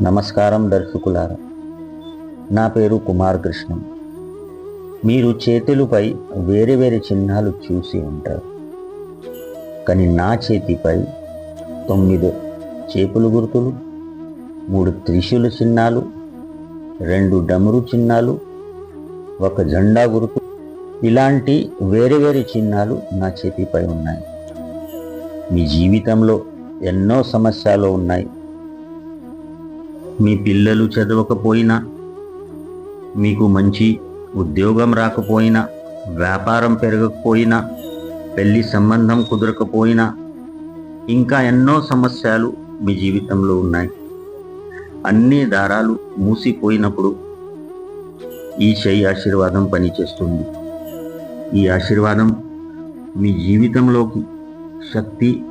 నమస్కారం దర్శకులారా. నా పేరు కుమార్ కృష్ణం మీరు చేతులపై వేరే వేరే చిహ్నాలు చూసి ఉంటారు. కానీ నా చేతిపై తొమ్మిది చేపులు గుర్తులు మూడు త్రిశూల చిహ్నాలు రెండు డమరు చిహ్నాలు ఒక జెండా గుర్తు. ఇలాంటి వేరే వేరే చిహ్నాలు నా చేతిపై ఉన్నాయి. మీ జీవితంలో ఎన్నో సమస్యలు ఉన్నాయి. మీ పిల్లలు చదవకపోయినా మీకు మంచి ఉద్యోగం రాకపోయినా వ్యాపారం పెరగకపోయినా పెళ్ళి సంబంధం కుదరకపోయినా ఇంకా ఎన్నో సమస్యలు మీ జీవితంలో ఉన్నాయి. అన్ని దారాలు మూసిపోయినప్పుడు ఈ చెయ్యి ఆశీర్వాదం పనిచేస్తుంది. ఈ ఆశీర్వాదం మీ జీవితంలోకి శక్తి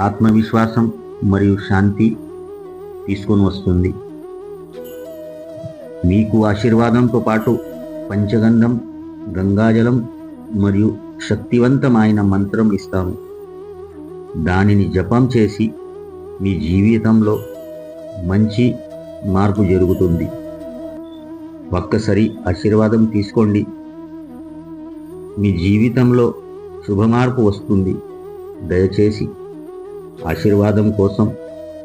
ఆత్మవిశ్వాసం మరియు శాంతి తీసుకొని వస్తుంది. మీకు ఆశీర్వాదంతో పాటు పంచగంధం గంగాజలం మరియు శక్తివంతమైన మంత్రం ఇస్తాను. దానిని జపం చేసి మీ జీవితంలో మంచి మార్పు జరుగుతుంది. ఒక్కసారి ఆశీర్వాదం తీసుకోండి. మీ జీవితంలో శుభ మార్పు వస్తుంది. దయచేసి ఆశీర్వాదం కోసం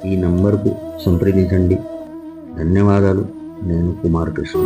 ఈ నంబర్కు సంప్రదించండి. ధన్యవాదాలు. నేను కుమార్ కృష్ణ